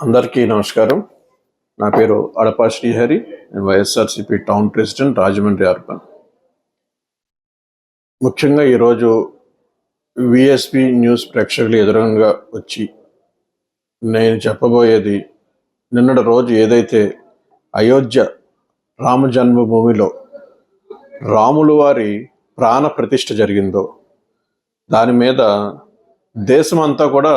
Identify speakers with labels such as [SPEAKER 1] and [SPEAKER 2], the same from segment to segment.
[SPEAKER 1] అందరికీ నమస్కారం. నా పేరు అడపా శ్రీహరి నేను YSRCP town president Rajahmundry urban. ముఖ్యంగా ఈరోజు విఎస్పి న్యూస్ ప్రేక్షకులు ఎదురంగా వచ్చి నేను చెప్పబోయేది నిన్నటి రోజు ఏదైతే అయోధ్య రామ జన్మభూమిలో రాములు వారి ప్రాణ ప్రతిష్ఠ జరిగిందో దాని మీద దేశమంతా కూడా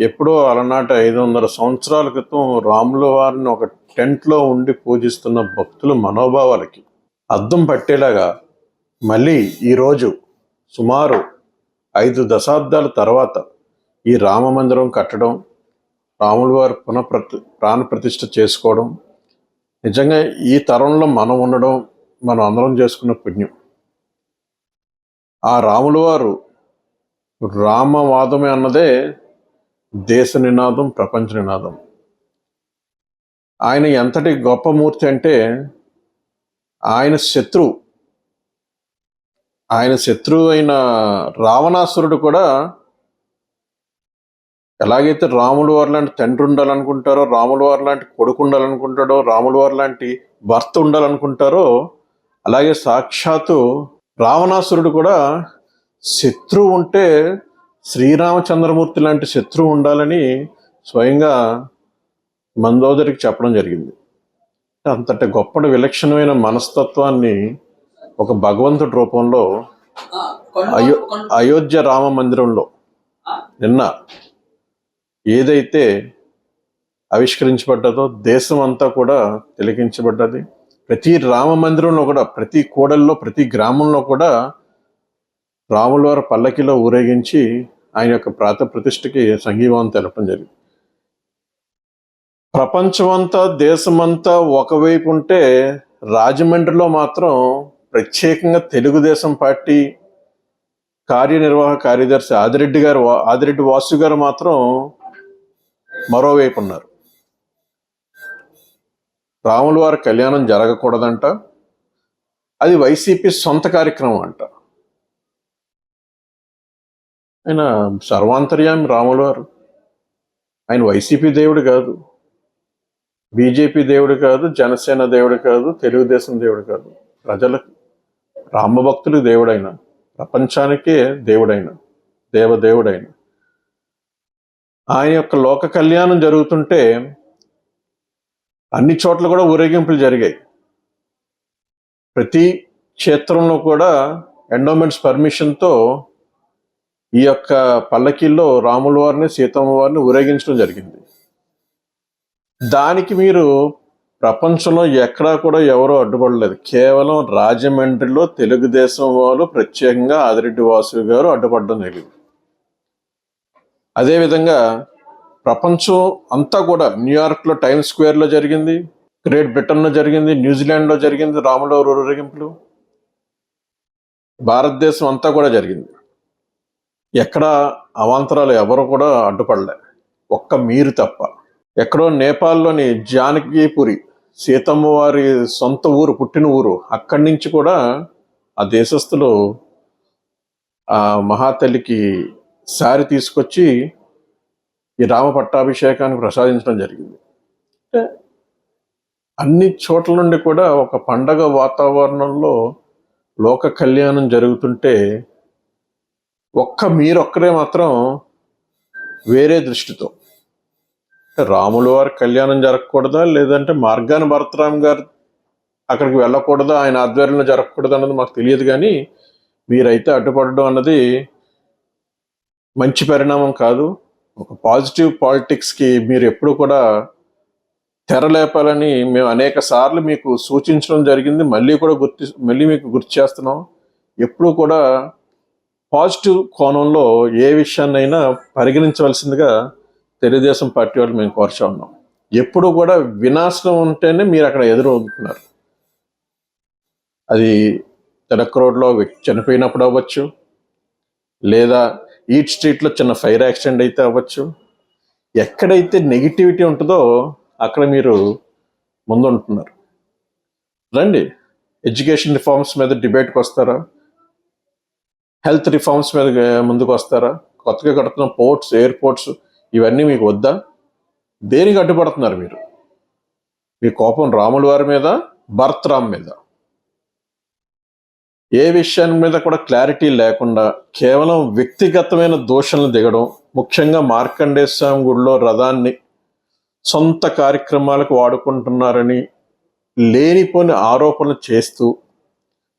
[SPEAKER 1] ఎప్పుడో అలనాటి ఐదు వందల సంవత్సరాల క్రితం రాముల వారిని ఒక టెంట్లో ఉండి పూజిస్తున్న భక్తుల మనోభావాలకి అద్దం పట్టేలాగా మళ్ళీ ఈరోజు సుమారు ఐదు దశాబ్దాల తర్వాత ఈ రామ మందిరం కట్టడం రాముల వారు పునఃప్రతి ప్రాణప్రతిష్ఠ చేసుకోవడం నిజంగా ఈ తరంలో మనం ఉండడం మనం అందరం చేసుకున్న పుణ్యం. ఆ రాముల వారు రామవాదమే అన్నదే దేశ నినాదం ప్రపంచ నినాదం. ఆయన ఎంతటి గొప్ప మూర్తి అంటే ఆయన శత్రువు ఆయన శత్రువు అయిన రావణాసురుడు కూడా ఎలాగైతే రాముడు వారు లాంటి తండ్రి ఉండాలనుకుంటారో రాముడు వారు లాంటి కొడుకు ఉండాలనుకుంటాడో రాముడు వారు లాంటి భర్త ఉండాలనుకుంటారో అలాగే సాక్షాత్తు రావణాసురుడు కూడా శత్రువు ఉంటే శ్రీరామచంద్రమూర్తి లాంటి శత్రువు ఉండాలని స్వయంగా మందోదరికి చెప్పడం జరిగింది. అంతటి గొప్పటి విలక్షణమైన మనస్తత్వాన్ని ఒక భగవంతుడి రూపంలో అయో అయోధ్య రామ మందిరంలో నిన్న ఏదైతే ఆవిష్కరించబడ్డదో దేశం అంతా కూడా తిలకించబడ్డది. ప్రతి రామ మందిరంలో కూడా ప్రతి కూడల్లో ప్రతి గ్రామంలో కూడా రాముల వారు పల్లకిలో ఊరేగించి ఆయన యొక్క ప్రాత ప్రతిష్టకి సంఘీభావం తెలపడం జరిగింది. ప్రపంచమంతా దేశమంతా ఒకవైపు ఉంటే రాజమండ్రిలో మాత్రం ప్రత్యేకంగా తెలుగుదేశం పార్టీ కార్యనిర్వాహక కార్యదర్శి ఆదిరెడ్డి గారు ఆదిరెడ్డి వాసు గారు మాత్రం మరోవైపు ఉన్నారు. రాముల వారి కళ్యాణం జరగకూడదంట. అది వైసీపీ సొంత కార్యక్రమం అంట. ఆయన సర్వాంతర్యామి రాములు వారు. ఆయన వైసీపీ దేవుడు కాదు. బీజేపీ దేవుడు కాదు జనసేన దేవుడు కాదు తెలుగుదేశం దేవుడు కాదు. ప్రజలకు రామభక్తులు దేవుడైన ప్రపంచానికే దేవుడైన దేవదేవుడైన. ఆయన యొక్క లోక కళ్యాణం జరుగుతుంటే అన్ని చోట్ల కూడా ఊరేగింపులు జరిగాయి. ప్రతి క్షేత్రంలో కూడా ఎండోమెంట్స్ పర్మిషన్తో ఈ యొక్క పల్లకీల్లో రాముల వారిని సీతమ్మ వారిని ఊరేగించడం జరిగింది. దానికి మీరు ప్రపంచంలో ఎక్కడా కూడా ఎవరూ అడ్డుపడలేదు. కేవలం రాజమండ్రిలో తెలుగుదేశం వాళ్ళు ప్రత్యేకంగా ఆదిరెడ్డి వాసు గారు అడ్డుపడడం జరిగింది. అదేవిధంగా ప్రపంచం అంతా కూడా న్యూయార్క్లో టైమ్ స్క్వేర్లో జరిగింది గ్రేట్ బ్రిటన్లో జరిగింది న్యూజిలాండ్లో జరిగింది రాములవారు ఊరేగింపులు. భారతదేశం అంతా కూడా జరిగింది. ఎక్కడ అవాంతరాలు ఎవరు కూడా అడ్డుపడలే. ఒక్క మీరు తప్ప. ఎక్కడో నేపాల్లోని జానకీపురి సీతమ్మ వారి సొంత ఊరు పుట్టిన ఊరు అక్కడి నుంచి కూడా ఆ దేశస్థులు ఆ మహాతల్లికి సారి తీసుకొచ్చి ఈ రామ పట్టాభిషేకానికి ప్రసాదించడం జరిగింది. అంటే అన్ని చోట్ల నుండి కూడా ఒక పండగ వాతావరణంలో లోక కళ్యాణం జరుగుతుంటే ఒక్క మీరొక్కరే మాత్రం వేరే దృష్టితో. అంటే రాముల వారి కళ్యాణం జరగకూడదా? లేదంటే మార్గాన భరతరామ్ గారు అక్కడికి వెళ్ళకూడదా? ఆయన ఆధ్వర్యంలో జరగకూడదు అన్నది మాకు తెలియదు కానీ మీరైతే అడ్డుపడడం అన్నది మంచి పరిణామం కాదు. ఒక పాజిటివ్ పాలిటిక్స్కి మీరు ఎప్పుడు కూడా తెరలేపాలని మేము అనేక సార్లు మీకు సూచించడం జరిగింది. మళ్ళీ కూడా గుర్తి మళ్ళీ మీకు గుర్తు చేస్తున్నాం. ఎప్పుడు కూడా పాజిటివ్ కోణంలో ఏ విషయాన్నైనా పరిగణించవలసిందిగా తెలుగుదేశం పార్టీ వాళ్ళు మేము కోరుచా ఉన్నాం. ఎప్పుడు కూడా వినాశనం ఉంటేనే మీరు అక్కడ ఎదురవుతున్నారు అది తిలక్ రోడ్లో చనిపోయినప్పుడు అవ్వచ్చు లేదా ఈట్ స్ట్రీట్లో చిన్న ఫైర్ యాక్సిడెంట్ అయితే అవ్వచ్చు. ఎక్కడైతే నెగిటివిటీ ఉంటుందో అక్కడ మీరు ముందుంటున్నారు. రండి ఎడ్యుకేషన్ రిఫార్మ్స్ మీద డిబేట్కి వస్తారా హెల్త్ రిఫార్మ్స్ మీద ముందుకు వస్తారా? కొత్తగా కడుతున్న పోర్ట్స్ ఎయిర్పోర్ట్స్ ఇవన్నీ మీకు వద్దా? దేనికి అడ్డుపడుతున్నారు మీరు? మీ కోపం రాముల వారి మీద భరతరామ్ మీద? ఏ విషయాన్ని మీద కూడా క్లారిటీ లేకుండా కేవలం వ్యక్తిగతమైన దోషణలు దిగడం ముఖ్యంగా మార్కండేయ స్వామి గుడిలో రథాన్ని సొంత కార్యక్రమాలకు వాడుకుంటున్నారని లేనిపోని ఆరోపణలు చేస్తూ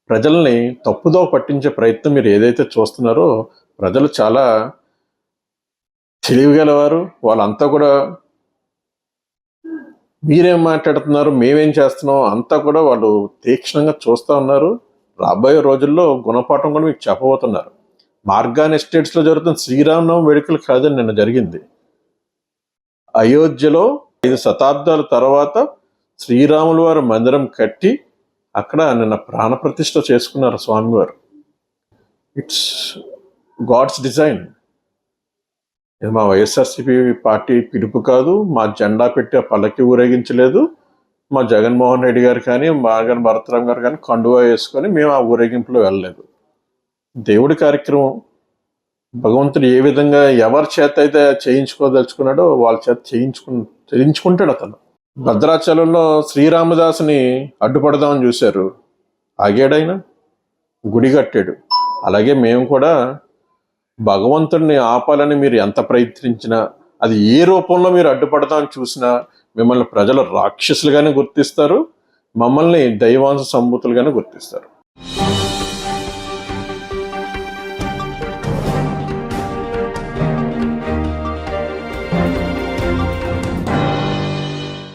[SPEAKER 1] ప్రజల్ని తప్పుదో పట్టించే ప్రయత్నం మీరు ఏదైతే చూస్తున్నారో ప్రజలు చాలా తెలివిగలవారు. వాళ్ళంతా కూడా మీరేం మాట్లాడుతున్నారు మేమేం చేస్తున్నాం అంతా కూడా వాళ్ళు తీక్షణంగా చూస్తూ ఉన్నారు. రాబోయే రోజుల్లో గుణపాఠం కూడా మీకు చెప్పబోతున్నారు. మార్గాన్ ఎస్టేట్స్లో జరుగుతున్న శ్రీరామనవం వేడుకలు కాదని నిన్న జరిగింది. అయోధ్యలో ఐదు శతాబ్దాల తర్వాత శ్రీరాముల వారి మందిరం కట్టి అక్కడ నిన్న ప్రాణప్రతిష్ఠ చేసుకున్నారు స్వామివారు. ఇట్స్ గాడ్స్ డిజైన్ ఇది మా వైఎస్ఆర్సీపీ పార్టీ పిలుపు కాదు మా జెండా పెట్టి ఆ పల్లకి ఊరేగించలేదు. మా జగన్మోహన్ రెడ్డి గారు కానీ మాగన్ భరతరామ్ గారు కానీ కండువా వేసుకొని మేము ఆ ఊరేగింపులో వెళ్ళలేదు. దేవుడి కార్యక్రమం. భగవంతుడు ఏ విధంగా ఎవరి చేత అయితే చేయించుకోదలుచుకున్నాడో వాళ్ళ చేత చేయించుకు చేయించుకుంటాడు అతను. భద్రాచలంలో శ్రీరామదాసుని అడ్డుపడదామని చూశారు. ఆగాడైనా గుడి కట్టాడు. అలాగే మేము కూడా భగవంతుడిని ఆపాలని మీరు ఎంత ప్రయత్నించినా అది ఏ రూపంలో మీరు అడ్డుపడదామని చూసినా మిమ్మల్ని ప్రజలు రాక్షసులుగానే గుర్తిస్తారు. మమ్మల్ని దైవాంశ సంబూతులుగానే గుర్తిస్తారు.